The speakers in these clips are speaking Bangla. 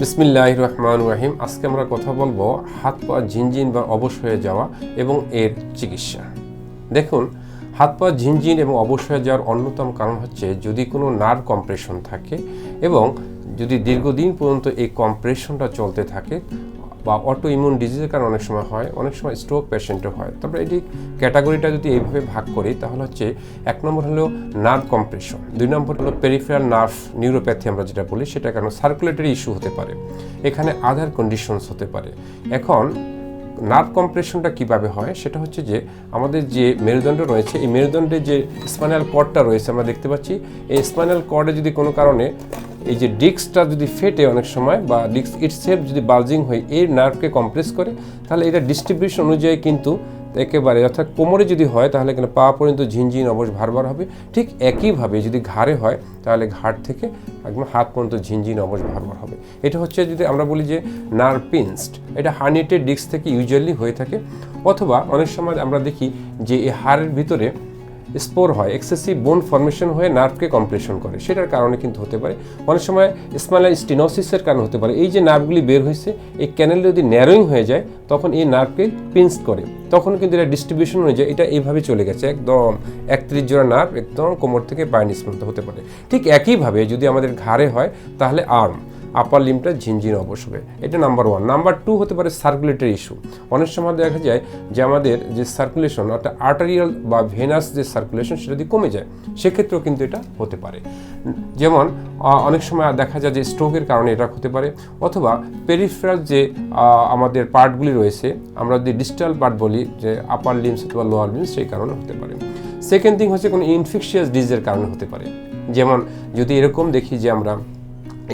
বিসমিল্লাহ রহমান রাহিম আজকে আমরা কথা বলব হাত পা ঝিনঝিন বা অবশ হয়ে যাওয়া এবং এর চিকিৎসা। দেখুন, হাত পা ঝিনঝিন এবং অবশ হয়ে যাওয়ার অন্যতম কারণ হচ্ছে যদি কোনো নার কম্প্রেশন থাকে এবং যদি দীর্ঘদিন পর্যন্ত এই কম্প্রেশনটা চলতে থাকে বা অটো ইমিউন ডিজিজের কারণে অনেক সময় হয়, অনেক সময় স্ট্রোক পেশেন্টও হয়। তারপরে এটি ক্যাটাগরিটা যদি এইভাবে ভাগ করি, তাহলে হচ্ছে এক নম্বর হলো নার্ভ কম্প্রেশন দুই নম্বর হলো পেরিফেরাল নার্ভ নিউরোপ্যাথি আমরা যেটা বলি সেটা কারণ সার্কুলেটরি ইস্যু হতে পারে, এখানে আধার কন্ডিশনস হতে পারে। এখন নার্ভ কম্প্রেশনটা কীভাবে হয়, সেটা হচ্ছে যে আমাদের যে মেরুদণ্ড রয়েছে, এই মেরুদণ্ডে যে স্পাইনাল কর্ডটা রয়েছে, আমরা দেখতে পাচ্ছি, এই স্পাইনাল কর্ডে যদি কোনো কারণে এই যে ডিস্কটা যদি ফেটে অনেক সময় বা ডিস্ক ইটসেলফ যদি বালজিং হয়, এই নার্ভকে কম্প্রেস করে, তাহলে এটা ডিস্ট্রিবিউশন অনুযায়ী কিন্তু একেবারে অর্থাৎ কোমরে যদি হয়, তাহলে কিন্তু পা পর্যন্ত ঝিনঝিন অবশ ভারবার হবে। ঠিক একইভাবে যদি ঘাড়ে হয়, তাহলে ঘাড় থেকে একদম হাত পর্যন্ত ঝিনঝিন অবশ ভারবার হবে। এটা হচ্ছে যদি আমরা বলি যে নার্ভ পিনসড এটা হার্নিটেড ডিস্ক থেকে ইউজুয়ালি হয়ে থাকে। অথবা অনেক সময় আমরা দেখি যে এই হাড়ের ভিতরে স্পোর হয়, এক্সেসিভ বোন ফর্মেশন হয়ে নার্ভকে কম্প্রেশন করে। সেটার কারণে কিন্তু হতে পারে। অনেক সময় স্মাইলার স্টিনোসিসের কারণে হতে পারে। এই যে নার্ভগুলি বের হয়েছে, এই ক্যানেল যদি ন্যারোয়িং হয়ে যায়, তখন এই নার্ভকে পিন্স করে। তখন কিন্তু এটা ডিস্ট্রিবিউশন অনুযায়ী এটা এইভাবে চলে গেছে। একদম একত্রিশ জোড়া নার্ভ একদম কোমর থেকে পায়নিস পর্যন্ত হতে পারে। ঠিক একইভাবে যদি আমাদের ঘাড়ে হয়, তাহলে আর্ম আপার লিমটা ঝিনঝিন অবশ হবে। এটা নাম্বার ওয়ান নাম্বার টু হতে পারে সার্কুলেটরি ইস্যু অনেক সময় দেখা যায় যে আমাদের যে সার্কুলেশন অর্থাৎ আর্টারিয়াল বা ভেনাস যে সার্কুলেশন সেটা যদি কমে যায়, সেক্ষেত্রেও কিন্তু এটা হতে পারে। যেমন অনেক সময় দেখা যায় যে স্ট্রোকের কারণে এটা হতে পারে, অথবা পেরিফেরাল যে আমাদের পার্টগুলি রয়েছে, আমরা যদি ডিজিটাল পার্ট বলি, যে আপার লিমস অথবা লোয়ার লিমস সেই কারণে হতে পারে। সেকেন্ড থিং হচ্ছে কোনো ইনফেকশিয়াস ডিজিজের কারণে হতে পারে। যেমন, যদি এরকম দেখি যে আমরা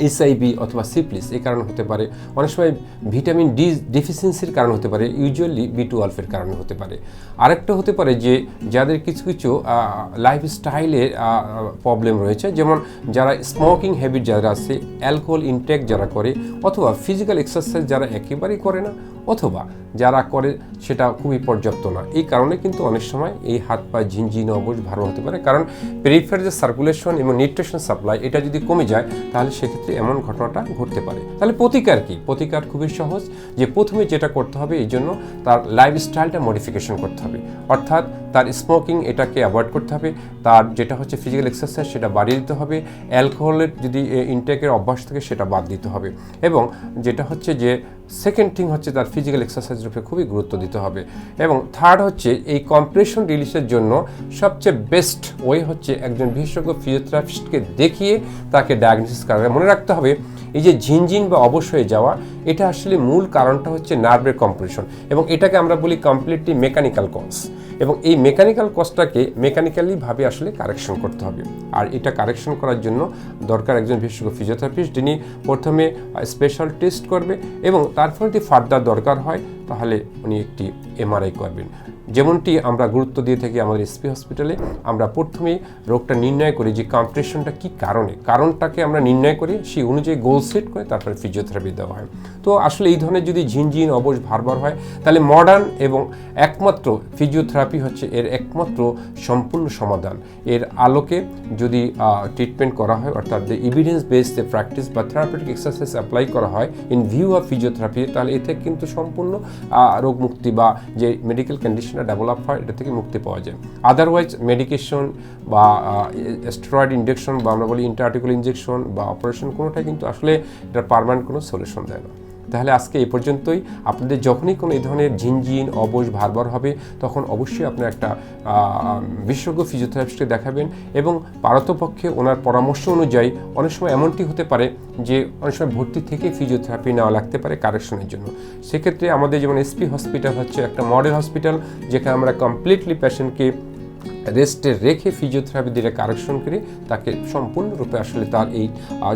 এইচআইভি অথবা সিপ্লিস এই কারণে হতে পারে। অনেক সময় ভিটামিন ডি ডেফিসিয়েন্সির কারণ হতে পারে ইউজুয়ালি বি টুয়েলভের কারণে হতে পারে। আরেকটা হতে পারে যে, যাদের কিছু কিছু লাইফস্টাইলের প্রবলেম রয়েছে, যেমন যারা স্মোকিং হ্যাবিট যারা আছে অ্যালকোহল ইনটেক যারা করে, অথবা ফিজিক্যাল এক্সারসাইজ যারা একেবারেই করে না অথবা যারা করে সেটা খুবই পর্যাপ্ত নয় এই কারণে কিন্তু অনেক সময় এই হাত পা ঝিনঝিন অবশ ভালো হতে পারে। কারণ পেরিফের যে সার্কুলেশন এবং নিউট্রিশন সাপ্লাই এটা যদি কমে যায়, তাহলে সেক্ষেত্রে এমন ঘটনাটা ঘটতে পারে। তাহলে প্রতিকার কি? প্রতিকার খুবই সহজ যে প্রথমে যেটা করতে হবে, এই জন্য তার লাইফস্টাইলটা মডিফিকেশন করতে হবে। অর্থাৎ তার স্মোকিং এটাকে অ্যাভয়েড করতে হবে। তার যেটা হচ্ছে ফিজিক্যাল এক্সারসাইজ সেটা বাড়িয়ে দিতে হবে। অ্যালকোহলের যদি ইনটেকের অভ্যাস থাকে, সেটা বাদ দিতে হবে। এবং যেটা হচ্ছে যে সেকেন্ড থিং হচ্ছে তার ফিজিক্যাল এক্সারসাইজের উপরে খুবই গুরুত্ব দিতে হবে। এবং থার্ড হচ্ছে, এই কম্প্রেশন রিলিজের জন্য সবচেয়ে বেস্ট ওয়ে হচ্ছে একজন বিশেষজ্ঞ ফিজিওথেরাপিস্টকে দেখিয়ে তাকে ডায়াগনোসিস করা মনে রাখতে হবে, এই যে ঝিনঝিন বা অবশ হয়ে যাওয়া, এটা আসলে মূল কারণটা হচ্ছে নার্ভের কম্প্রেশন এবং এটাকে আমরা বলি কমপ্লিটলি মেকানিক্যাল কজ এবং এই মেকানিক্যাল কস্টটাকে মেকানিক্যালিভাবে আসলে কারেকশন করতে হবে। আর এটা কারেকশন করার জন্য দরকার একজন বিশেষজ্ঞ ফিজিওথেরাপিস্ট যিনি প্রথমে স্পেশাল টেস্ট করবে এবং তারপরে যদি ফার্দার দরকার হয়। তাহলে উনি একটি এমআরআই করবেন। যেমনটি আমরা গুরুত্ব দিয়ে থাকি আমাদের এসপি হসপিটালে আমরা প্রথমেই রোগটা নির্ণয় করি যে কম্প্রেশনটা কি কারণে। কারণটাকে আমরা নির্ণয় করি, সেই অনুযায়ী গোল সেট করে তারপরে ফিজিওথেরাপি দেওয়া হয়। তো আসলে এই ধরনের যদি ঝিনঝিন অবশ ভারবার হয়, তাহলে মডার্ন এবং একমাত্র ফিজিওথেরাপি হচ্ছে এর একমাত্র সম্পূর্ণ সমাধান। এর আলোকে যদি ট্রিটমেন্ট করা হয়, অর্থাৎ ইভিডেন্স বেসড প্র্যাকটিস বা থেরাপিউটিক এক্সারসাইজ অ্যাপ্লাই করা হয় ইন ভিউ অফ ফিজিওথেরাপি তাহলে এতে কিন্তু সম্পূর্ণ রোগ মুক্তি বা যে মেডিকেল কন্ডিশনটা ডেভেলপ হয়, এটা থেকে মুক্তি পাওয়া যায়। আদারওয়াইজ মেডিকেশন বা স্টেরয়েড ইঞ্জেকশন বা আমরা বলি ইন্টারটিকুল ইঞ্জেকশন বা অপারেশন কোনোটাই কিন্তু আসলে এটা পারমানেন্ট কোনো সলিউশন দেয় না। তাহলে আজকে এই পর্যন্তই। আপনাদের যখনই কোনো এই ধরনের ঝিনঝিন অবশ, ভারবার হবে, তখন অবশ্যই আপনার একটা বিশেষজ্ঞ ফিজিওথেরাপিস্টকে দেখাবেন এবং পারতপক্ষে ওনার পরামর্শ অনুযায়ী অনেক সময় এমনটি হতে পারে যে, অনেক সময় ভর্তি থেকে ফিজিওথেরাপি নেওয়া লাগতে পারে কারেকশনের জন্য। সেক্ষেত্রে আমাদের যেমন এসপি হসপিটাল হচ্ছে একটা মডেল হসপিটাল, যেখানে আমরা কমপ্লিটলি পেশেন্টকে রেস্টে রেখে ফিজিওথেরাপি দিয়ে কারেকশন করে তাকে সম্পূর্ণরূপে আসলে তার এই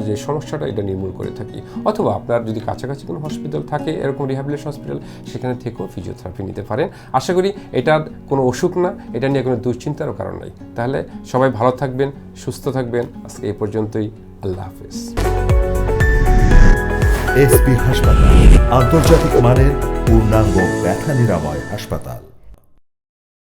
যে সমস্যাটা, এটা নির্মূল করে থাকি। অথবা আপনার যদি কাছাকাছি কোনো হসপিটাল থাকে, এরকম রিহ্যাবিলিটেশন হসপিটাল সেখানে থেকেও ফিজিওথেরাপি নিতে পারেন। আশা করি এটা কোনো অসুখ না, এটা নিয়ে কোনো দুশ্চিন্তারও কারণ নাই। তাহলে সবাই ভালো থাকবেন, সুস্থ থাকবেন। আজকে এই পর্যন্তই। আল্লাহ হাফেজ। এসপি হাসপাতাল, আন্তর্জাতিক মানের পূর্ণাঙ্গ ব্যথা নিরাময় হাসপাতাল।